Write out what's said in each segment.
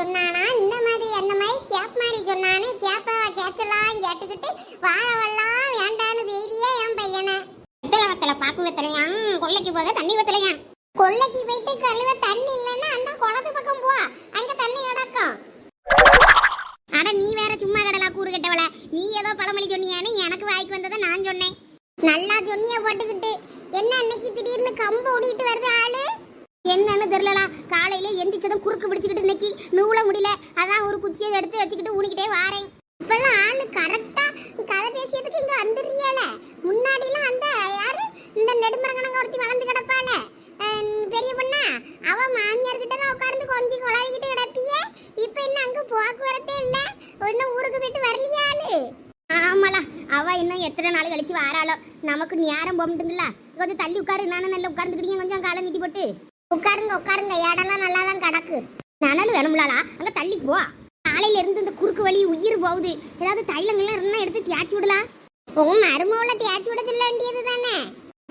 சொன்னானா இந்த மாதிரி என்ன மாதிரி கேப் மாதிரி சொன்னானே கேப்பாவா கேட்கலாம் கேட்டுக்கிட்டு வாழவெல்லாம் வேண்டான்னு வெயிலியே என் பையனை. வெத்தலை வெத்தலை பாக்கு வெத்தலையா? கொள்ளைக்கு போக தண்ணி வெத்தலையா? கொள்ளைக்கு போயிட்டு கழுவ தண்ணி இல்லைன்னா அந்த குளத்து பக்கம் போ. அங்க தண்ணி கிடக்கும். அட நீ வேற சும்மா கடலா கூறு கட்டவள. நீ ஏதோ பழமொழி சொன்னியான்னு எனக்கு வாய்க்கு வந்ததை நான் சொன்னேன். நல்லா சொன்னிய போட்டுக்கிட்டு. என்ன அன்னைக்கு திடீர்னு கம்பு ஓடிட்டு வருது ஆளு? என்னன்னு தெரிலலாம் காலையில எந்திரிச்சதும் குறுக்கு பிடிச்சிக்கிட்டு இன்னைக்கு நூல முடியல. அதான் ஒரு குச்சியை எடுத்து வச்சுக்கிட்டு ஊனிக்கிட்டே வாரேன். இப்பெல்லாம் ஆளு கரெக்டா கதை பேசியதுக்கு இங்க வந்துடுறியால முன்னாடிலாம் அந்த யாரு? இந்த நெடுமரங்கனங்க ஒருத்தி வளர்ந்து கிடப்பால பெரிய பொண்ணா? அவ மாமியார் கிட்ட தான் உட்கார்ந்து கொஞ்சம் குழாவிக்கிட்டு கிடப்பிய. இப்ப என்ன அங்க போக்குவரத்தே இல்ல? இன்னும் ஊருக்கு போயிட்டு வரலையாளு ஆமாலா அவ இன்னும் எத்தனை நாள் கழிச்சு வாராளோ. நமக்கு நேரம் போம்ட்டுங்களா கொஞ்சம் தள்ளி உட்காரு. நானும் நல்லா உட்கார்ந்துக்கிட்டீங்க கொஞ்சம் காலை நீட்டி போட்டு. உட்காருங்க உட்காருங்க. இடம்லாம் நல்லா தான் கிடக்கு. நனல் வேணும்லாளா அங்கே தள்ளி போ. காலையில இருந்து இந்த குறுக்கு வலி உயிர் போகுது. ஏதாவது தைலங்கள்லாம் இருந்தா எடுத்து தேய்ச்சி விடலாம் உன் மருமவுல தேய்ச்சி விட சொல்ல வேண்டியது தானே?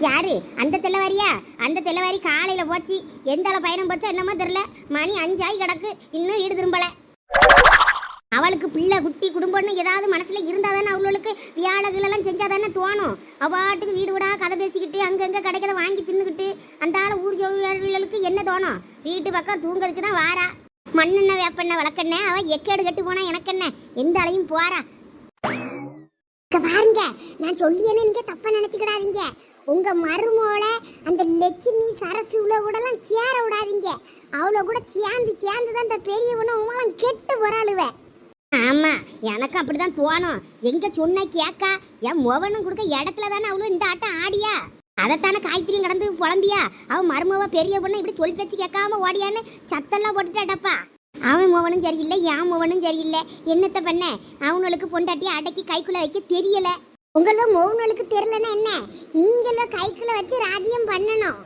யாரு? அந்த தெல்லவாரியா அந்த தெல்லவாரி காலையில போச்சு. எந்த அளவு பயணம் போச்சோ என்னமோ தெரியல. மணி அஞ்சாயி கிடக்கு. இன்னும் வீடு திரும்பலை. அவளுக்கு பிள்ளை குட்டி குடும்பம்னு ஏதாவது மனசில் இருந்தால் தானே அவளுக்கு வியாழகளெல்லாம் செஞ்சால் தானே தோணும். அவாட்டுக்கு வீடு விடா கதை பேசிக்கிட்டு அங்கங்கே கிடைக்கிறத வாங்கி தின்னுக்கிட்டு அந்த ஆள் ஊர் ஜோவியர்களுக்கு என்ன தோணும்? வீட்டு பக்கம் தூங்குறதுக்கு தான் வாரா. மண்ணெண்ண வேப்பெண்ண வளர்க்கண்ணே அவள் எக்கேடு கட்டு போனா எனக்கு என்ன எந்த அலையும் போறா. பாருங்க நான் சொல்லியேன்னு நீங்க தப்பா நினைச்சுக்கிடாதீங்க. உங்க மருமோள அந்த லட்சுமி சரசு உள்ள கூடலாம் சேர விடாதீங்க. அவளை கூட சேர்ந்து சேர்ந்து தான் இந்த பெரியவனும் உங்களும் கெட்டு ஆமாம் ஆமா எனக்கு அப்படிதான் தோணும். எங்க சொன்ன கேக்கா என் மோவனும் கொடுக்க இடத்துல தானே அவளும் இந்த ஆட்டம் ஆடியா? அதைத்தானே காய்கறியும் கடந்து புலம்பியா? அவன் மருமவ பெரிய பொண்ணு இப்படி தொழில் பேச்சு கேட்காம ஓடியான்னு சத்தெல்லாம் போட்டுட்டாடப்பா அவன் முவனும் சரியில்லை என் முவனும் சரியில்லை. என்னத்த பண்ண? அவனுக்கு பொண்டாட்டியை அடக்கி கைக்குள்ள வைக்க தெரியல. உங்களும் மோவனுக்கு தெரியலன்னா என்ன? நீங்களும் கைக்குள்ள வச்சு ராஜ்யம் பண்ணணும்.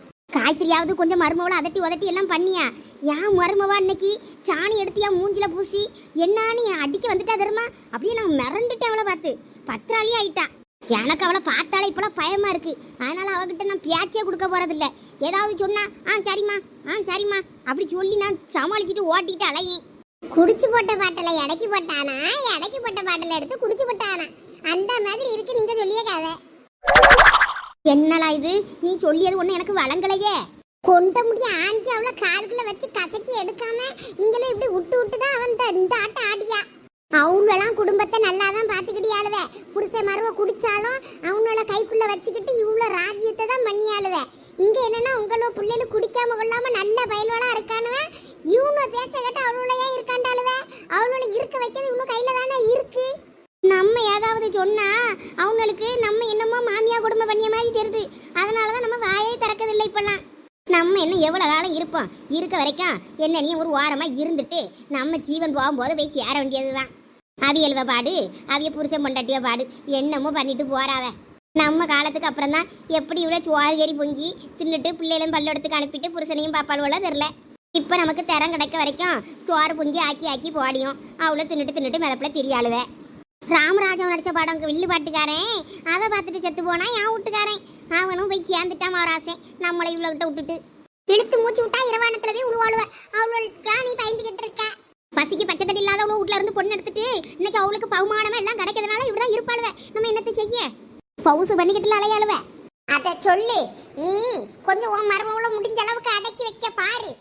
காய்கறியாவது கொஞ்சம் மருமவளை அதட்டி உதட்டி எல்லாம் பண்ணியா? ஏன் மருமவா அன்னைக்கு சாணி எடுத்து மூஞ்சில பூசி? என்னான்னு என் அடிக்க வந்துட்டா தருமா அப்படியே நான் மிரண்டுட்டேன் அவளை பார்த்து. பத்திராளி ஆயிட்டா. எனக்கு அவளை பார்த்தாலே இப்பெல்லாம் பயமா இருக்கு. அதனால அவகிட்ட நான் பேச்சே கொடுக்க போறதில்ல. ஏதாவது சொன்னா ஆ சரிம்மா ஆ சரிம்மா அப்படி சொல்லி நான் சமாளிச்சுட்டு ஓட்டிட்டு அலையேன். குடிச்சு போட்ட பாட்டில் எடைக்கு போட்டானா? எடைக்கு போட்ட பாட்டில் எடுத்து குடிச்சு போட்டானா? அந்த மாதிரி இருக்கு நீங்க சொல்லிய கதை. என்னடா இது? நீ சொல்லியது ஒண்ணு எனக்கு வழங்கலையே. கொண்ட முடிய ஆஞ்சி அவளை காலுக்குள்ள வச்சு கசக்கி எடுக்காம நீங்களும் இப்படி விட்டு விட்டு தான் அவன் இந்த- இந்த ஆட்டம் ஆடியா? அவங்களெல்லாம் குடும்பத்தை நல்லா தான் பார்த்துக்கிட்டியாளுவ புருஷ மருவ குடிச்சாலும் அவங்கள கைக்குள்ள வச்சுக்கிட்டு இவ்வளோ ராஜ்யத்தை தான் பண்ணியாளுவ இங்க என்னன்னா உங்களோ பிள்ளைகள் குடிக்காம கொள்ளாம நல்ல பயல்வளா இருக்கானுவ. பேச்சை பேச்ச கேட்ட ஏன் இருக்காண்டாளுவ அவளோட இருக்க வைக்கிறது இவனும் கையில தானே இருக்கு. நம்ம ஏதாவது சொன்னா அவங்களுக்கு நம்ம என்னமோ மாமியா குடும்பம் பண்ணிய மாதிரி தெரியுது. அதனால தான் நம்ம வாயே திறக்கதில்லை இப்பெல்லாம். நம்ம என்ன எவ்வளோ காலம் இருப்போம்? இருக்க வரைக்கும் என்ன நீ ஒரு ஓரமாக இருந்துட்டு நம்ம ஜீவன் போகும்போது போய் சேர வேண்டியது தான் அவியல்வ பாடு அவிய புருஷன் பொண்டாட்டிய பாடு என்னமோ பண்ணிட்டு போறாவ. நம்ம காலத்துக்கு அப்புறம் தான் எப்படி இவ்வளோ சோறு கறி பொங்கி தின்னுட்டு பிள்ளைகளையும் பல்லெடுத்துக்கு அனுப்பிட்டு புருஷனையும் பாப்பாளுவல தெரில. இப்போ நமக்கு திறம் கிடைக்க வரைக்கும் சோறு பொங்கி ஆக்கி ஆக்கி போடியும். அவ்வளோ தின்னுட்டு தின்னுட்டு மிதப்பில் திரியாளுவேன் ராமராஜன் நடித்த படம் வில்லு பாட்டுக்காரன். அதை பார்த்துட்டு செத்து போனா என் வீட்டுக்காரன். அவனும் போய் சேர்ந்துட்டான் மவராசன் நம்மளை இவ்வளோகிட்ட விட்டுட்டு. இழுத்து மூச்சு விட்டா இரவானத்துல போய் உழுவாளுவ. அவளுக்கா நீ பயந்துகிட்டு இருக்க? பசிக்கு பச்சை தண்ணி இல்லாதவனும் வீட்ல இருந்து பொண்ணு எடுத்துட்டு இன்னைக்கு அவளுக்கு பகுமானமே எல்லாம் கிடைக்கிறதுனால இப்படிதான் இருப்பாளுவ. நம்ம என்னத்தை செய்ய? பவுசு பண்ணிக்கிட்டு அலையாளுவ. அதை சொல்லு. நீ கொஞ்சம் உன் மரமவுல முடிஞ்ச அளவுக்கு அடக்கி வைக்க பாரு.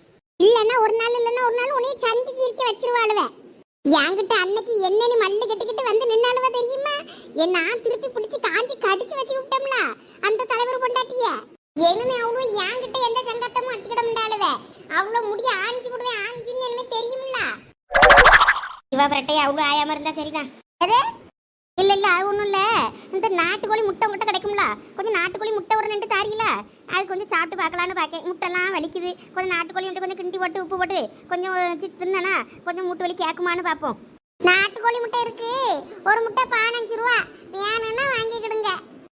இல்லைன்னா ஒரு நாள் இல்லைன்னா ஒரு நாள் உன்னைய சண்டி தீர்க்க வச்சிருவாளுவேன் என்கிட்ட அன்னைக்கு என்னன்னு மல்லு கட்டிக்கிட்டு வந்து நின்னாலுவ தெரியுமா? என்ன திருப்பி பிடிச்சி காஞ்சி கடிச்சு வச்சு விட்டோம்ல அந்த தலைவர் பொண்டாட்டிய. இனிமே அவளும் என்கிட்ட எந்த சங்கத்தமும் வச்சுக்கிட முடியாளுவ அவ்வளவு முடிய ஆஞ்சி விடுவேன் ஆஞ்சின்னு இனிமே தெரியும்ல இவ பிரட்டை அவ்வளவு ஆயாம இருந்தா சரிதான். எது? இல்ல இல்ல அது ஒண்ணும் இல்ல. இந்த நாட்டுக்கோழி முட்டை முட்டை கிடைக்கும்ல. கொஞ்சம் நாட்டுக்கோழி முட்டை ஒரு ரெண்டு தாரியில. அது கொஞ்சம் சாப்பிட்டு பார்க்கலான்னு பார்க்கேன் முட்டைலாம் வலிக்குது. கொஞ்சம் நாட்டுக்கோழி முட்டை கொஞ்சம் கிண்டி போட்டு உப்பு போட்டு கொஞ்சம் சி- கொஞ்சம் முட்டை வலி கேட்குமான்னு பார்ப்போம். நாட்டுக்கோழி முட்டை இருக்கு. ஒரு முட்டை பதினஞ்சு ரூபா. வேணும்னா வாங்கிக்கிடுங்க.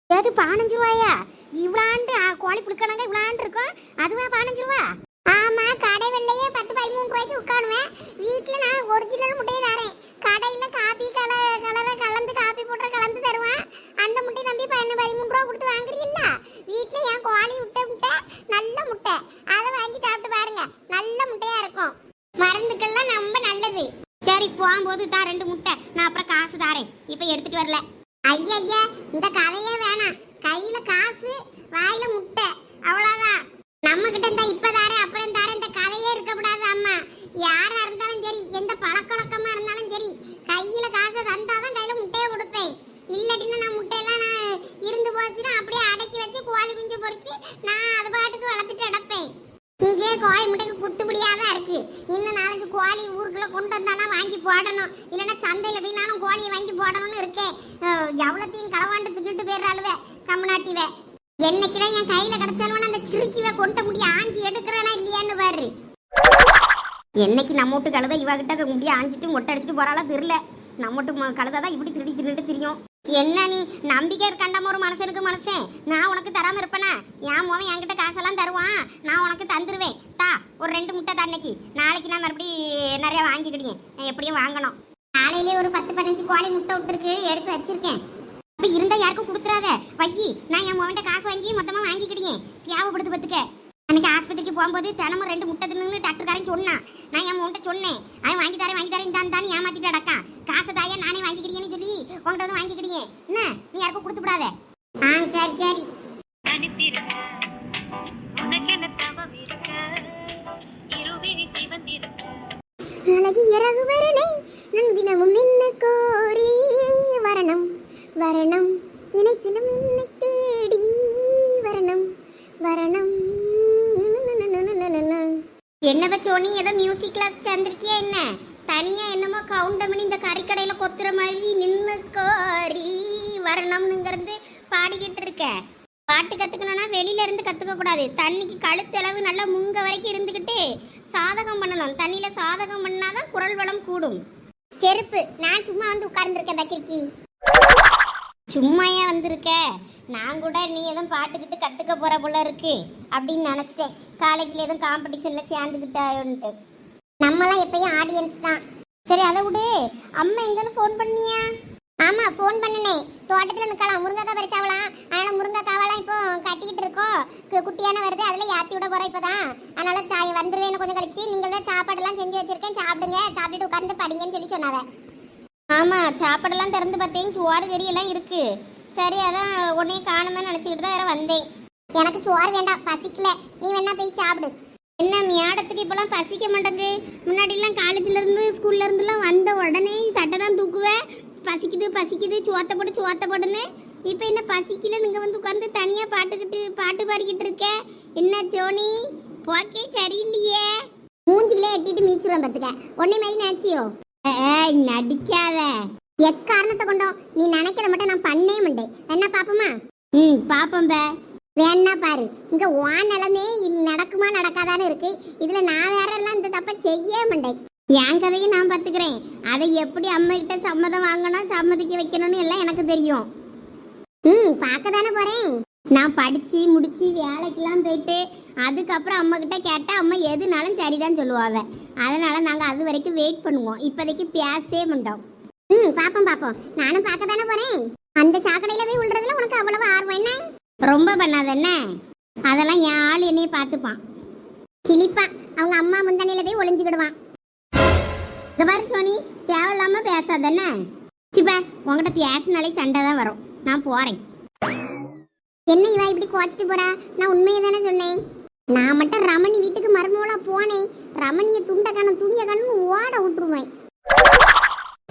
அது பதினஞ்சு ரூபாயா? இவ்வளாண்டு கோழி புழுக்கணங்க இவ்வளாண்டு இருக்கும். அதுவா பதினஞ்சு ரூபா? ஆமா கடை வெள்ளையே பத்து பதிமூணு ரூபாய்க்கு உட்காணுவேன் வீட்டுல நான் ஒரிஜினல் முட்டையை தரேன். கடையில் காப்பி கல கலரை கலந்து காப்பி போட்டு கலந்து தருவேன். அந்த முட்டையை நம்பி பதினு பதிமூணு ரூபா கொடுத்து வாங்குறீல்ல? வீட்டில் என் கோழி முட்டை முட்டை நல்ல முட்டை. அதை வாங்கி சாப்பிட்டு பாருங்க. நல்ல முட்டையாக இருக்கும். மருந்துக்கெல்லாம் ரொம்ப நல்லது. சரி போகும்போது தான் ரெண்டு முட்டை. நான் அப்புறம் காசு தாரேன். இப்போ எடுத்துகிட்டு வரல. ஐயா ஐயா இந்த கதையே வேணாம். கையில் காசு போயினாலும் வாங்கி போடணும்னு இருக்கேன் எவ்வளோத்தையும் களவாண்டு திட்டுட்டு போயிடுறாளுவே கம்மநாட்டிவே என்னைக்குதான் என் கையில கிடைச்சாலும் அந்த கிறுக்கிவை கொண்ட முடிய ஆஞ்சி எடுக்கிறேனா இல்லையான்னு பாரு. என்னைக்கு நம்ம வீட்டு கழுத இவகிட்ட முடிய ஆஞ்சிட்டு மொட்டை அடிச்சிட்டு போறாளா தெரியல. நம்ம வீட்டு கழுதை தான் இப்படி திருடி திருட்டு தெரியும். என்ன நீ நம்பிக்கை இருக்கண்டாம ஒரு மனுஷனுக்கு மனுஷன்? நான் உனக்கு தராம இருப்பேனா? என் மோவன் என்கிட்ட காசெல்லாம் தருவான். நான் உனக்கு தந்துருவேன். தா ஒரு ரெண்டு முட்டை அன்னைக்கு. நாளைக்கு நான் மறுபடி நிறைய வாங்கிக்கிட்டேன் நான் எப்படியும் வாங்கணும். காலையிலே ஒரு பத்து பதினஞ்சு கோழி முட்டை விட்டுருக்கு எடுத்து வச்சிருக்கேன். அப்ப இருந்தா யாருக்கும் கொடுத்துறாத. வையி நான் என் மோவன்ட்ட காசு வாங்கி மொத்தமா வாங்கிக்கிட்டேன். தேவைப்படுது பத்துக்க. அன்னைக்கு ஆஸ்பத்திரிக்கு போகும்போது தினமும் ரெண்டு முட்டை தின்னு டாக்டர்காரன் சொன்னான் நான் என் உன்கிட்ட சொன்னேன். அவன் வாங்கி தரேன் வாங்கி தரேன் தான் தான் ஏமாத்திட்டு அடக்கான் காசு தாயா நானே வாங்கிக்கிட்டேன்னு சொல்லி உன்கிட்ட வந்து வாங்கிக்கிட்டே என்ன? நீ யாருக்கும் கொடுத்து விடாத ஆ சரி சரி. அழகி இறகு வரணை நம் தினமும் நின்ன கோரி வரணும்? வரணும். நினைச்சினும் என்னை தேடி வரணும். வரணும். என்ன சோனி ஏதோ மியூசிக் கிளாஸ் சேர்ந்துருக்கியா என்ன? தனியா என்னமோ கவுண்டமணி இந்த கறிக்கடையில கொத்துற மாதிரி நின்று கோரி வரணும்னுங்கிறது பாடிக்கிட்டு இருக்க. பாட்டு கற்றுக்கணும்னா வெளியில இருந்து கற்றுக்க கூடாது. தண்ணிக்கு கழுத்தளவு நல்லா முங்க வரைக்கும் இருந்துக்கிட்டு சாதகம் பண்ணணும். தண்ணியில் சாதகம் பண்ணாதான் குரல் வளம் கூடும். செருப்பு. நான் சும்மா வந்து உட்கார்ந்துருக்கேன் பக்கிரிக்கி. ஏன் வந்திருக்க? நான் கூட நீ எதுவும் பாட்டுக்கிட்டு கற்றுக்க போகிற போல இருக்கு அப்படின்னு நினச்சிட்டேன். காலேஜில் எதுவும் காம்படிஷனில் சேர்ந்துக்கிட்டாயோன்ட்டு. நம்மலாம் எப்பயும் ஆடியன்ஸ் தான். சரி அதை விடு. அம்மா எங்கன்னு ஃபோன் பண்ணியா? ஆமாம் ஃபோன் பண்ணனே. தோட்டத்தில் நிற்கலாம் முருங்கைக்காய் பறிச்சாவலாம். அதனால முருங்கைக்காவெல்லாம் இப்போ கட்டிக்கிட்டு இருக்கோம். கு- குட்டியான வருது. அதில் ஏற்றி விட போறோம் இப்போ தான் அதனால் வந்துருவேன்னு கொஞ்சம் கழிச்சு நீங்களே சாப்பாடெல்லாம் செஞ்சு வச்சிருக்கேன். சாப்பிடுங்க. சாப்பிட்டுட்டு உட்காந்து படிங்கன்னு சொல்லி சொன்னாவ. ஆமா சாப்பாடெல்லாம் திறந்து பார்த்தேன். சோறு கறி எல்லாம் இருக்கு. சரி அதான் உடனே காணுமே நினச்சிக்கிட்டு தான் வேற வந்தேன். எனக்கு சோறு வேண்டாம். பசிக்கல. நீ வேணா போய் சாப்பிடு. என்ன மியாடத்துக்கு இப்போலாம் பசிக்க மாட்டேங்குது முன்னாடிலாம் காலேஜ்லேருந்து ஸ்கூல்லேருந்துலாம் வந்த உடனே சட்டை தான் தூக்குவேன் பசிக்குது பசிக்குது சோத்த போட்டு சோத்த போடுன்னு. இப்போ என்ன பசிக்கல நீங்கள் வந்து உட்காந்து தனியாக பாட்டுக்கிட்டு பாட்டு பாடிக்கிட்டு இருக்க. என்ன ஜோனி? போக்கே சரியில்லையே. மூஞ்சிலே எட்டிட்டு மீச்சிரும் பார்த்துக்க. உடனே மாதிரி நினச்சியோ? ஏய் நடிக்காத. எக்காரணத்தை கொண்டோம் நீ நினைக்கிறத மட்டும் நான் பண்ணே மாட்டேன். என்ன பாப்போமா? ம் பாப்போம் பே. வேணா பாரு. இங்க உன் நிலமே நடக்குமா நடக்காதான்னு இருக்கு. இதுல நான் வேற எல்லாம் இந்த தப்ப செய்ய மாட்டேன். என் கதையை நான் பாத்துக்கிறேன் அதை எப்படி அம்மா கிட்ட சம்மதம் வாங்கணும் சம்மதிக்க வைக்கணும்னு எல்லாம் எனக்கு தெரியும். ம் பார்க்க தானே போறேன். நான் படிச்சு முடிச்சு வேலைக்கெல்லாம் போயிட்டு அதுக்கப்புறம் அம்மா கிட்ட கேட்டா அம்மா எதுனாலும் சரிதான் சொல்லுவாங்க. அதனால நாங்க அது வரைக்கும் வெயிட் பண்ணுவோம். இப்போதைக்கு பேசவே மாட்டோம். ம் பாப்போம் பாப்போம் நானும் பார்க்க தானே போறேன். அந்த சாக்கடையில போய் விழுறதுல உனக்கு அவ்வளவு ஆர்வம் என்ன? ரொம்ப பண்ணாத என்ன அதெல்லாம் என் ஆள் என்னையே பார்த்துப்பான். கிளிப்பான் அவங்க அம்மா முந்தனையில போய் ஒளிஞ்சுக்கிடுவான். இங்க பாரு சோனி தேவையில்லாம பேசாத என்ன சிப்பா உங்ககிட்ட பேசினாலே சண்டை தான் வரும். நான் போறேன். என்ன இவா இப்படி குவாச்சிட்டு போறா? நான் உண்மையை தானே சொன்னேன். நான் மட்டும் ரமணி வீட்டுக்கு மருமகளா போனேன். ரமணியை துண்ட கண துணிய கண்ணு ஓட விட்டுருவேன்.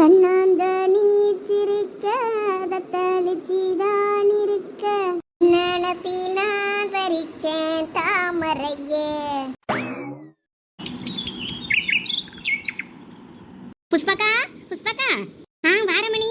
தன்னாந்த நீச்சிருக்க தத்தளிச்சிதான் இருக்க. நினப்பினான் பறிச்சேன் தாமரையே. புஷ்பக்கா புஷ்பக்கா. ஆ வாரமணி.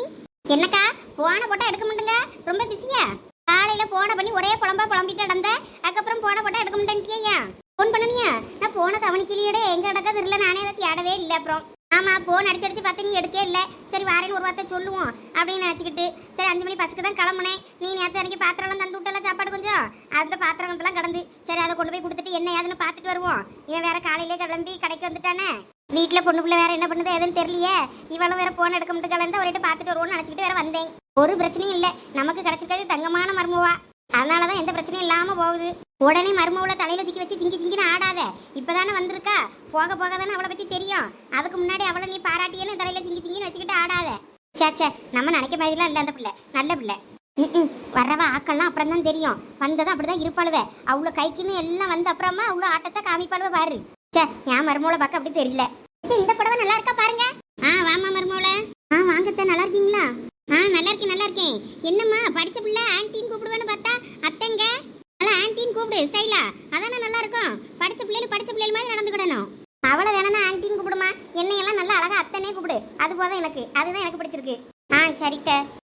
என்னக்கா போன போட்டா எடுக்க மாட்டேங்க? ரொம்ப பிஸியா? காலையில போன பண்ணி ஒரே புலம்பா புலம்பிட்டு நடந்த அதுக்கப்புறம் போன போட்டா எடுக்க மாட்டேன்ட்டியா ஃபோன் பண்ணனியா? நான் போன கவனிக்கிறியடே எங்க நடக்க தெரியல நானே அதை தேடவே இல்லை அப்புறம். ஆமாம் ஃபோன் அடிச்சு அடிச்சு பார்த்து நீ எடுக்கே இல்லை. சரி வாரேன்னு ஒரு வார்த்தை சொல்லுவோம் அப்படின்னு நினச்சிக்கிட்டு சரி அஞ்சு மணி பசுக்கு தான் கிளம்புனேன். நீ நேற்று இறங்கி பாத்திரம்லாம் தந்து விட்டல சாப்பாடு கொஞ்சம்? அந்த பாத்திரம்லாம் கடந்து. சரி அதை கொண்டு போய் கொடுத்துட்டு என்ன ஏதுன்னு பார்த்துட்டு வருவோம். இவன் வேற காலையிலே கிளம்பி கடைக்கு வந்துட்டானே. வீட்டில் பொண்ணு பிள்ளை வேற என்ன பண்ணுது எதுன்னு தெரியலையே. இவளும் வேற ஃபோன் எடுக்க மட்டும் கலந்து ஒரே பார்த்துட்டு வருவோம்னு நினச்சிக்கிட்டு வேற வந்தேன். ஒரு பிரச்சனையும் இல்லை. நமக்கு கிடச்சிட்டது தங்கமான மருமவா. அதனால தான் எந்த பிரச்சனையும் இல்லாமல் போகுது. உடனே மருமவளை தலையில தூக்கி வச்சு ஜிங்கி ஜிங்கின்னு ஆடாத. இப்பதானே வந்திருக்கா. போக போக தானே அவளை பத்தி தெரியும். அதுக்கு முன்னாடி அவளை நீ பாராட்டியேன்னு தலையில ஜிங்கி ஜிங்கின்னு வச்சுக்கிட்டு ஆடாத. சே சே நம்ம நினைக்க மாதிரிலாம் இல்லை அந்த பிள்ளை. நல்ல பிள்ளை. ம் வர்றவ ஆக்கள்லாம் அப்புறம் தான் தெரியும். வந்ததும் அப்படிதான் இருப்பாளுவ. அவ்வளோ கைக்குன்னு எல்லாம் வந்த அப்புறமா அவ்வளோ ஆட்டத்தை காமிப்பாளுவ பாரு. சே என் மருமூளை பார்க்க அப்படி தெரியல. இந்த புடவை நல்லா இருக்கா பாருங்க. ஆ வாமா மருமூளை ஆ வாங்கத்த நல்லா இருக்கீங்களா? ஆ நல்லா இருக்கேன் நல்லா இருக்கேன் என்னம்மா படிச்ச பிள்ளை ஆன்ட்டின்னு கூப்பிடுவேன்னு பார்த்தா அத்தைங்க? நல்லா ஆன்ட்டின்னு கூப்பிடு ஸ்டைலா. அதானே நல்லா இருக்கும் படிச்ச பிள்ளைகள் படிச்ச பிள்ளைகள் மாதிரி நடந்துக்கிடணும் அவளை வேணா ஆன்ட்டின்னு கூப்பிடுமா. என்னையெல்லாம் நல்லா அழகா அத்தனே கூப்பிடு. அது போதும் எனக்கு. அதுதான் எனக்கு பிடிச்சிருக்கு. ஆ சரிக்க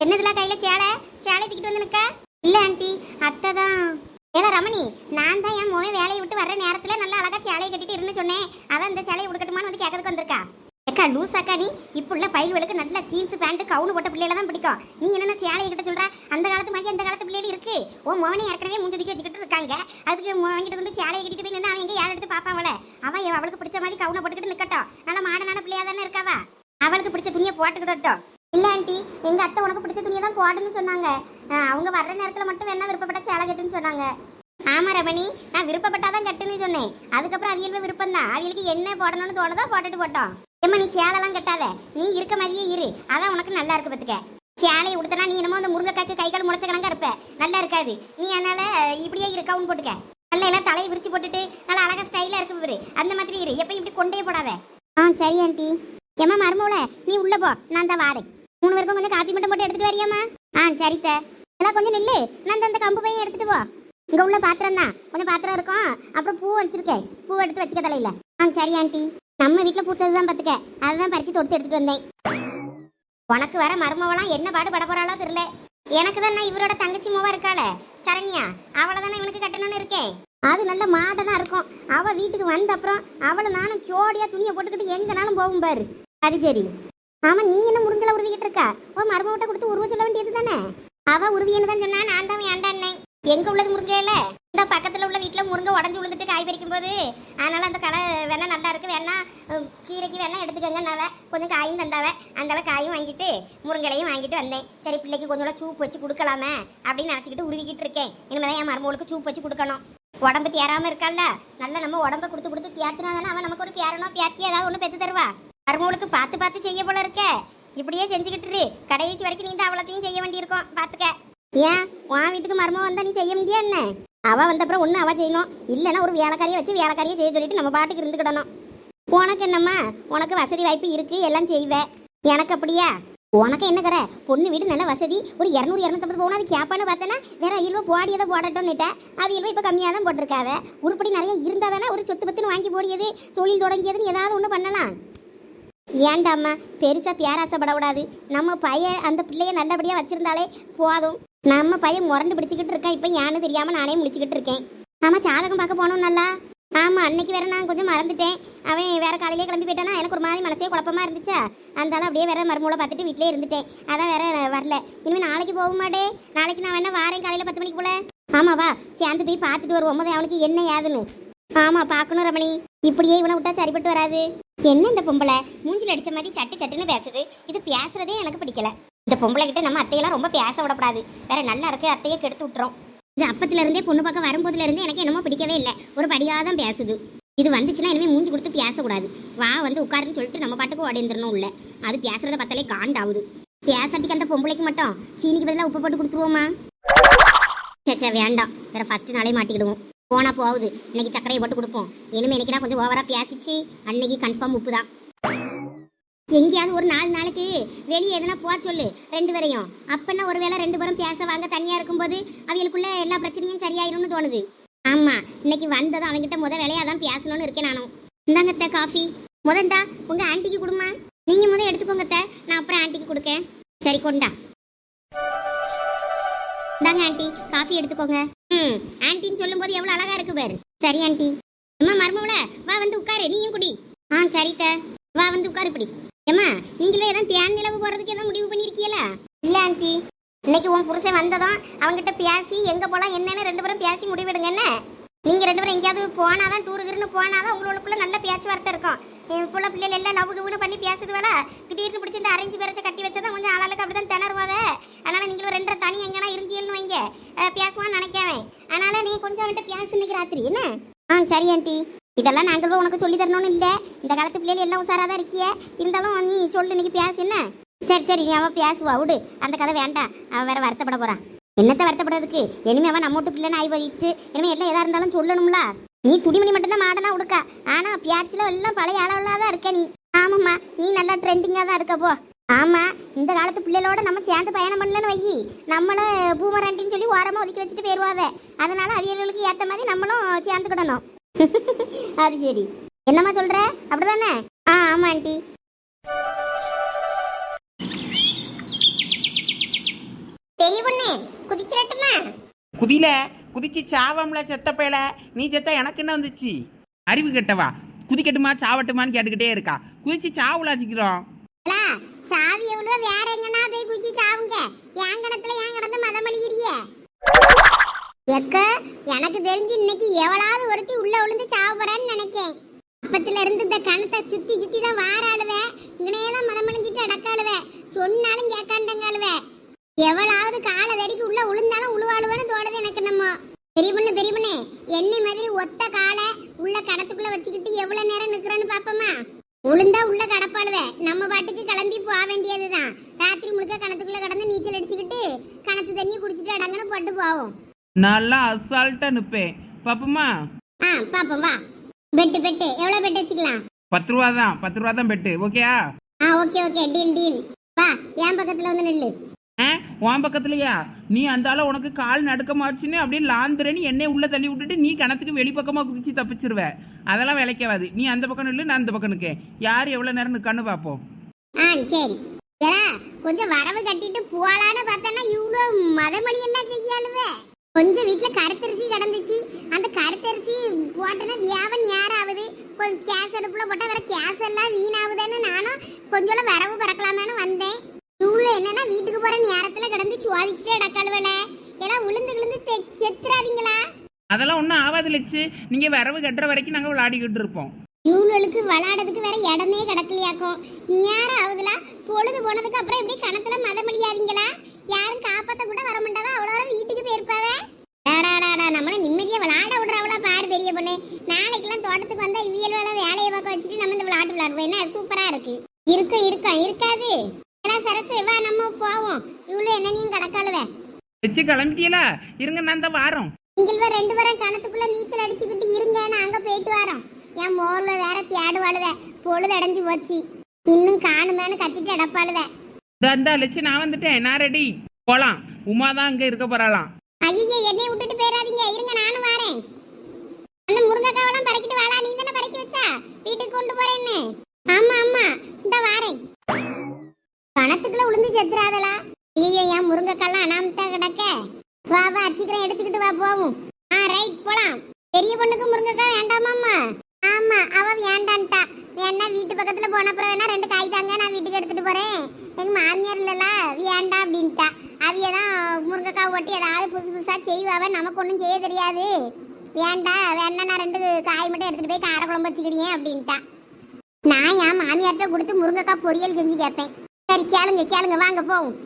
என்னதுல கையில சேலை? சேலை தூக்கிட்டு வந்து நிக்க இல்ல ஆண்டி. அத்தை தான். ஏல ரமணி நான் தான் என் முகம் வேலையை விட்டு வர்ற நேரத்துல நல்லா அழகா சேலையை கட்டிட்டு இருந்து சொன்னேன். அதான் இந்த சேலையை உடுக்கட்டுமான்னு வந்து கேட்கறதுக்கு வந்திருக்கா. அக்கா லூசாக்கா நீ இப்போ உள்ள பயில்களுக்கு நல்ல ஜீன்ஸ் பேண்ட் கவுனு போட்ட பிள்ளையில தான் பிடிக்கும். நீ என்னென்ன சேலையை கிட்ட சொல்ற? அந்த காலத்து மாதிரி அந்த காலத்து பிள்ளைகள் இருக்கு. ஓ மோனே ஏற்கனவே முஞ்சதுக்கு வச்சுக்கிட்டு இருக்காங்க. அதுக்கு வாங்கிட்டு வந்து சேலையை கட்டிட்டு போய் நின்று அவன் எங்கே யார் எடுத்து பாப்பாவல அவன் அவளுக்கு பிடிச்ச மாதிரி கவுனை போட்டுக்கிட்டு நிற்கட்டும் நல்ல மாடனான பிள்ளையா தானே இருக்காவா? அவளுக்கு பிடிச்ச துணியை போட்டுக்கிட்டோம் இல்ல ஆண்டி எங்க அத்தை உனக்கு பிடிச்ச துணியை தான் போடுன்னு சொன்னாங்க. அவங்க வர்ற நேரத்துல மட்டும் வேணா விருப்பப்பட்ட சேலை கட்டுன்னு சொன்னாங்க. ஆமா ரமணி நான் விருப்பப்பட்டாதான் கட்டுன்னு சொன்னேன். அதுக்கப்புறம் அவியல்ப விருப்பம் தான் அவியலுக்கு என்ன போடணும்னு தோணுதோ போட்டுட்டு போட்டோம். ஏம்மா நீ சேலெல்லாம் கட்டாத. நீ இருக்க மாதிரியே இரு. அதான் உனக்கு நல்லா இருக்கு பத்துக்க. சேலையை உடுத்தனா நீ என்னமோ அந்த முருங்கைக்காய்க்கு கை கால் முளைச்ச கணக்கா இருப்ப. நல்லா இருக்காது. நீ அதனால இப்படியே இரு போட்டுக்க. நல்லா எல்லாம் தலையை விரிச்சு போட்டுட்டு நல்லா அழகா ஸ்டைலா இருக்கு பாரு. அந்த மாதிரி இரு. எப்பயும் இப்படி கொண்டே போடாத. ஆ சரி ஆண்டி. ஏம்மா மருமவுல நீ உள்ள போ. நான் தான் வாரேன். மூணு பேருக்கும் கொஞ்சம் காப்பி மட்டும் போட்டு எடுத்துட்டு வரியாம்மா? ஆ சரித்த எல்லாம் கொஞ்சம் நில்லு. நான் இந்த- கம்பு பையன் எடுத்துட்டு போ. இங்கே உள்ள பாத்திரம் தான். கொஞ்சம் பாத்திரம் இருக்கும். அப்புறம் பூ வச்சிருக்கேன் பூ எடுத்து வச்சுக்க தலையில. ஆ சரி ஆண்டி. நம்ம வீட்டில் பூத்தது தான் பார்த்துக்க அதுதான் பறித்து தொடுத்து எடுத்துட்டு வந்தேன். உனக்கு வர மருமவெல்லாம் என்ன பாடு பட போறாளோ தெரியல. எனக்கு தான் இவரோட தங்கச்சி மூவா இருக்காள. சரண்யா அவளை தானே இவனுக்கு கட்டணும்னு இருக்கேன் அது நல்ல மாடனா இருக்கும். அவ வீட்டுக்கு வந்த அப்புறம் அவளை நானும் ஜோடியா துணியை போட்டுக்கிட்டு எங்கனாலும் போகும் பாரு. அது சரி. ஆமா நீ என்ன முருங்கல உருவிக்கிட்டு இருக்கா? ஓ மருமவட்ட கொடுத்து உருவ சொல்ல வேண்டியது தானே? அவ உருவியன்னு தான் சொன்னா நான் தான் வேண்டான்னேன் எங்க உள்ளது முருங்கையில? இந்த பக்கத்துல உள்ள வீட்டுல முருங்கை உடஞ்சு விழுந்துட்டு காய் பறிக்கும் போது அதனால அந்த களை வேணா நல்லா இருக்கு. வேணா கீரைக்கு வேணா எடுத்துக்கங்கன்னாவ கொஞ்சம் காயும் தந்தாவ. அந்தால காயும் வாங்கிட்டு முருங்கலையும் வாங்கிட்டு வந்தேன். சரி பிள்ளைக்கு கொஞ்சம் சூப் வச்சு கொடுக்கலாமே அப்படின்னு நினச்சிக்கிட்டு உருவிக்கிட்டு இருக்கேன். இனிமேதான் என் மருமகளுக்கு சூப் வச்சு கொடுக்கணும். உடம்பு தேராம இருக்கால்ல நல்லா நம்ம உடம்ப கொடுத்து கொடுத்து தேத்தினா தானே அவன் நமக்கு ஒரு பேரனோ பேத்தி ஏதாவது ஒன்று பெற்று தருவா? மருமகளுக்கு பார்த்து பார்த்து செய்ய போல இருக்க. இப்படியே செஞ்சுக்கிட்டுரு கடைசி வரைக்கும் நீ தான் அவ்வளோத்தையும் செய்ய வேண்டியிருக்கும். பார்த்துக்க ஏன்? உன் வீட்டுக்கு மர்மம் வந்தா நீ செய்ய முடியா என்ன? அவ வந்தப்புறம் ஒன்று அவ செய்யணும். இல்லைன்னா ஒரு வேலைக்காரியை வச்சு வேலைக்காரியை செய்ய சொல்லிட்டு நம்ம பாட்டுக்கு இருந்துக்கிடணும். உனக்கு என்னம்மா? உனக்கு வசதி வாய்ப்பு இருக்கு எல்லாம் செய்வே. எனக்கு அப்படியா? உனக்கு என்ன கரை பொண்ணு வீடு நல்ல வசதி. ஒரு இரநூறு இரநூத்தம்பது போனா அது கேப்பான்னு பார்த்தேன்னா வேற ஐயோ போடியதை அது அவியல்பா இப்போ கம்மியாக தான் போட்டிருக்காவ. உருப்படி நிறைய இருந்தால் தானே ஒரு சொத்து பத்துன்னு வாங்கி போடியது தொழில் தொடங்கியதுன்னு ஏதாவது ஒன்று பண்ணலாம். ஏண்டாம்மா பெருசாக பேராசைப்படக்கூடாது. நம்ம பையன் அந்த பிள்ளைய நல்லபடியாக வச்சுருந்தாலே போதும். நம்ம பையன் முரண்டு பிடிச்சிக்கிட்டு இருக்கேன். இப்போ யானு தெரியாமல் நானே முடிச்சுக்கிட்டு இருக்கேன். ஆமாம் சாதகம் பார்க்க போனோம் நல்லா. ஆமாம் அன்னைக்கு வேற நான் கொஞ்சம் மறந்துட்டேன். அவன் வேற காலையிலே கிளம்பி போயிட்டானா? எனக்கு ஒரு மாதிரி மனசே குழப்பமா இருந்துச்சா? அதனால அப்படியே வேற மருமூளை பார்த்துட்டு வீட்டிலே இருந்துட்டேன். அதான் வேற வரல. இனிமேல் நாளைக்கு போக மாட்டே நாளைக்கு நான் வேணா வாரேன் காலையில் பத்து மணிக்கு போல. ஆமா வா. சேர்ந்து போய் பார்த்துட்டு வருவோம். போது அவனுக்கு என்ன ஏதுன்னு. ஆமா பார்க்கணும் ரமணி. இப்படியே இவனை விட்டா சரிப்பட்டு வராது. என்ன இந்த பொம்பளை? மூஞ்சில் அடித்த மாதிரி சட்டு சட்டுன்னு பேசுது. இது பேசுறதே எனக்கு பிடிக்கல. இந்த பொம்பளை கிட்ட நம்ம அத்தையெல்லாம் ரொம்ப பேச விடக்கூடாது. வேற நல்லா இருக்கு அத்தையை கெடுத்து விட்டுரும். இது அப்பத்துல இருந்தே பொண்ணு பக்கம் வரும்போதுல இருந்தே எனக்கு என்னமோ பிடிக்கவே இல்லை. ஒரு படியாக தான் பேசுது. இது வந்துச்சுன்னா இனிமே மூஞ்சி கொடுத்து பேசக்கூடாது. வா வந்து உட்காருன்னு சொல்லிட்டு நம்ம பாட்டுக்கு உடைந்துடணும் இல்லை அது பேசுறத பார்த்தாலே காண்டாவுது பேசாட்டிக்கு அந்த பொம்பளைக்கு மட்டும்? சீனிக்கு பதிலாக உப்பு போட்டு கொடுத்துருவோமா? சேச்சா வேண்டாம். வேற ஃபர்ஸ்ட் நாளே மாட்டிக்கிடுவோம். போனா போகுது இன்னைக்கு சர்க்கரையை போட்டு கொடுப்போம். இனிமே இன்னைக்கு கொஞ்சம் ஓவரா பேசிச்சு. அன்னைக்கு கன்ஃபார்ம் உப்பு தான் எங்கேயாவது ஒரு நாலு நாளைக்கு வெளியே எதனா போக சொல்லு ரெண்டு பேரையும். அப்பன்னா ஒருவேளை ரெண்டு பேரும் பேச வாங்க தனியாக இருக்கும்போது அவங்களுக்குள்ள எல்லா பிரச்சனையும் சரியாயிரும்னு தோணுது. ஆமாம் இன்னைக்கு வந்ததும் அவங்ககிட்ட முத வேலையாக தான் பேசணும்னு இருக்கேன் நானும். இந்தாங்கத்த காஃபி முதந்தா உங்கள் ஆண்டிக்கு கொடுமா. நீங்கள் முதல் எடுத்துக்கோங்கத்த நான் அப்புறம் ஆண்டிக்கு கொடுக்கேன். சரி கொண்டா. இந்தாங்க ஆண்டி காஃபி எடுத்துக்கோங்க. ம் ஆண்டின்னு சொல்லும்போது எவ்வளோ அழகாக இருக்கு பாரு. சரி ஆண்டி அம்மா மருமவள வா வந்து உட்காரு நீயும் குடி. ஆ சரித்த வா வந்து உட்காரு இப்படி ஏம்மா நீங்களும் ஏதாவது தேன் நிலவு போறதுக்கு ஏதாவது முடிவு பண்ணியிருக்கீங்களா? இல்ல ஆண்டி. இன்னைக்கு உன் புருஷன் வந்ததும் அவங்ககிட்ட பேசி எங்க போலாம் என்னன்னு ரெண்டு பேரும் பேசி முடிவெடுங்க என்ன? நீங்க ரெண்டு பேரும் எங்கேயாவது போனாதான் டூருக்குன்னு போனாதான் உங்களுக்குள்ள நல்ல பேச்சுவார்த்தை இருக்கும். இப்போ உள்ள பிள்ளைகள் எல்லாம் லவ் கவுன்னு பண்ணி பேசுது வேலை திடீர்னு பிடிச்சி இந்த அரேஞ்ச் பேரச்ச கட்டி வச்சதான் கொஞ்சம் ஆளாளுக்கு அப்படிதான் திணறுவாவே. அதனால நீங்களும் ரெண்டரை தனி எங்கன்னா இருந்தீங்கன்னு வைங்க. பேசுவான்னு நினைக்காவேன் அதனால நீ கொஞ்சம் அவன்கிட்ட பேசு இன்னைக்கு ராத்திரி என்ன? ஆ சரி ஆண்டி. இதெல்லாம் நாங்கள் உனக்கு சொல்லி தரணும்னு இல்லை. இந்த காலத்து பிள்ளைகள் எல்லாம் உசாராக தான் இருக்கிய. இருந்தாலும் நீ சொல்லு இன்னைக்கு பேசு என்ன? சரி சரி நீ அவன் பேசுவா விடு. அந்த கதை வேண்டாம் அவன் வேற வருத்தப்பட போறான் என்னத்தை வருத்தப்படுறதுக்கு இனிமே அவன் நம்ம வீட்டு பிள்ளைன்னு ஆகி போயிடுச்சு. இனிமே எல்லாம் எதா இருந்தாலும் சொல்லணும்ல. நீ துணிமணி மட்டும்தான் மாடனா உடுக்கா. ஆனா பியாச்சில எல்லாம் பழைய அளவுலாம் தான் இருக்க நீ. ஆமாம்மா நீ நல்லா ட்ரெண்டிங்காக தான் இருக்க போ. ஆமா இந்த காலத்து பிள்ளைகளோட நம்ம சேர்ந்து பயணம் பண்ணலன்னு வை நம்மளை பூமரண்டின்னு சொல்லி ஓரமாக ஒதுக்கி வச்சுட்டு போயிருவாவ. அதனால அவியல்களுக்கு ஏற்ற மாதிரி நம்மளும் சேர்ந்துக்கிடணும். அது சரி. என்னம்மா சொல்ற? அப்படிதானே? ஆ ஆமா ஆண்டி. பெரிய பொண்ணு குதிச்சிடட்டுமா குதில குதிச்சு சாவம்ல செத்த பேல நீ செத்த எனக்கு என்ன வந்துச்சு? அறிவு கெட்டவா? குதிக்கட்டுமா சாவட்டுமான்னு கேட்டுக்கிட்டே இருக்கா. குதிச்சு சாவுல வச்சுக்கிறோம் அலா, சாவி எவ்வளோ வேற எங்கனா போய் குச்சி சாவுங்க. என் கிணத்துல என் கிடந்து மதம் அழிகிறிய எக்க எனக்கு தெரிஞ்சு இன்னைக்கு எவளாவது ஒருத்தி உள்ள விழுந்து சாப்பிட்றேன்னு நினைக்கேன். அப்பத்துல இருந்து இந்த கணத்தை சுத்தி சுத்தி தான் அழுவே இங்கனே தான் மதம் அடக்க அழுவே சொன்னாலும் கேட்காண்டங்காளுவே எவளாவது காலை தடிக்கு உள்ள விழுந்தாலும் உழுவாளுவேன்னு தோடது எனக்கு நம்ம பெரிய பொண்ணு பெரிய பொண்ணு என்னை மாதிரி ஒத்த காலை உள்ள கடத்துக்குள்ள வச்சுக்கிட்டு எவ்வளவு நேரம் நிக்கிறேன்னு பாப்போமா உளுந்தா உள்ள கடப்பாளுவே. நம்ம பாட்டுக்கு கிளம்பி போக வேண்டியதுதான். ராத்திரி முழுக்க கணத்துக்குள்ள கடந்து நீச்சல் அடிச்சுக்கிட்டு கணத்து தண்ணியை குடிச்சிட்டு அடங்கன்னு போட்டு போவோம். நல்லா அசால்ட்டா நிப்பேன். பாப்போமா? ஆ பாப்போம் வா. Bed bed. எவ்வளவு பெட்டு வச்சுக்கலாம்? பத்து ரூபா தான். பத்து ரூபா தான் பெட்டு. ஓகேயா ஆ? Okay okay. Deal deal. வா என் பக்கத்துல வந்து நில்லு. ஆ? உன் பக்கத்துலயா? நீ அந்தால உனக்கு கால் நடுக்கமாச்சுன்னு அப்படியே லாந்துறேன்னு என்னைய உள்ள தள்ளி விட்டுட்டு நீ கிணத்துக்கு வெளிப்பக்கமா குதிச்சு தப்பிச்சிருவ. அதெல்லாம் விளைக்காது நீ அந்த பக்கம் நில்லு நான் அந்த பக்கம் நிற்கேன் யார் எவ்வளோ நேரம் நிற்கான்னு பார்ப்போம் ஆ சரி. ஏடா கொஞ்சம் வரவு கட்டிட்டு போலான்னு பார்த்தேன்னா இவ்வளோ மதமொழி எல்லாம் செய்யாளுவே. கொஞ்சம் வீட்டில் கருத்தரிசி கிடந்துச்சு. அந்த கருத்தரிசி போட்டேன்னா வியாபம் நேராகுது கொஞ்சம் கேஸ் அடுப்புல போட்டால் வேற கேஸ் எல்லாம் வீணாகுதுன்னு நானும் கொஞ்சம் வரவு பறக்கலாமேன்னு வந்தேன். இவ்வளோ என்னன்னா வீட்டுக்கு போகிற நேரத்தில் கிடந்து சுவாதிச்சுட்டே அடக்காளுவேல எல்லாம் உளுந்து விழுந்து செத்துறாதீங்களா? அதெல்லாம் ஒன்றும் ஆகாது லட்சு நீங்கள் வரவு கட்டுற வரைக்கும் நாங்கள் விளையாடிக்கிட்டு இருப்போம். இவங்களுக்கு விளையாடுறதுக்கு வேற இடமே கிடக்கலையாக்கும் நேரம் ஆகுதுல பொழுது போனதுக்கு அப்புறம் எப்படி கணத்துல மதமளியாதீங்களா யாரும் காப்பாத்த கூட வர மாட்டாவா? அவ்வளோ வர வீட்டுக்கு போயிருப்பாவே. டாடாடாடா நம்மள நிம்மதியா விளையாட விடுறவளா பாரு பெரிய பொண்ணு. நாளைக்கெல்லாம் தோட்டத்துக்கு வந்தா இவியல் வேலை வேலையை பார்க்க வச்சுட்டு நம்ம இந்த விளையாட்டு விளையாடுவோம். என்ன சூப்பரா இருக்கு. இருக்கும் இருக்கும் இருக்காது. எல்லாம் சரசு வா நம்ம போவோம். இவ்வளவு என்னனையும் கிடக்காளுவே? வச்சு கிளம்பிட்டீங்களா? இருங்க நான் தான் வாரோம். நீங்கள் ரெண்டு பேரும் கணத்துக்குள்ள நீச்சல் அடிச்சுக்கிட்டு இருங்க நாங்க போயிட்டு வரோம். என் மோர்ல வேற தேடுவாளுவே. பொழுது அடைஞ்சு போச்சு. இன்னும் காணுமேன்னு கத்திட்டு அடப்பாளுவே இந்த இந்த நான் வந்துட்டேன். நான் ரெடி போகலாம் உமா தான் அங்க இருக்க போறாளாம். ஐயோ என்னை விட்டுட்டு போயிடாதீங்க. இருங்க நானும் வரேன். அந்த முருங்கைக்காவெல்லாம் பறக்கிட்டு வாடா. நீ தானே பறக்கி வச்சா? வீட்டுக்கு கொண்டு போறேன்னு. ஆமா ஆமா. இந்த வாரேன். பணத்துக்குள்ள விழுந்து செத்துறாதலா ஐயோ என் முருங்கைக்காலாம் அனாமத்தா கிடக்க. வா வா சீக்கிரம் எடுத்துக்கிட்டு வா போவோம். ஆ ரைட் போலாம். பெரிய பொண்ணுக்கு முருங்கைக்காய் வேண்டாமாம்மா? ஆமா அவ வேண்டான்ட்டா. வேணா வீட்டு பக்கத்துல போன அப்புறம் வேணா ரெண்டு காய் தாங்க நான் வீட்டுக்கு எடுத்துட்டு போறேன். எங்க மாமியார் இல்லல வேண்டாம் அப்படின்ட்டா. அவிய தான் முருங்கைக்காய் ஒட்டி ஏதாவது புதுசு புதுசா செய்வாவ நமக்கு ஒன்றும் செய்ய தெரியாது. வேண்டாம் வேணா நான் ரெண்டு காய் மட்டும் எடுத்துட்டு போய் கார குழம்பு வச்சுக்கிடியேன் அப்படின்ட்டா. நான் என் மாமியார்கிட்ட கொடுத்து முருங்கைக்காய் பொரியல் செஞ்சு கேட்பேன். சரி கேளுங்க கேளுங்க வாங்க போவோம்.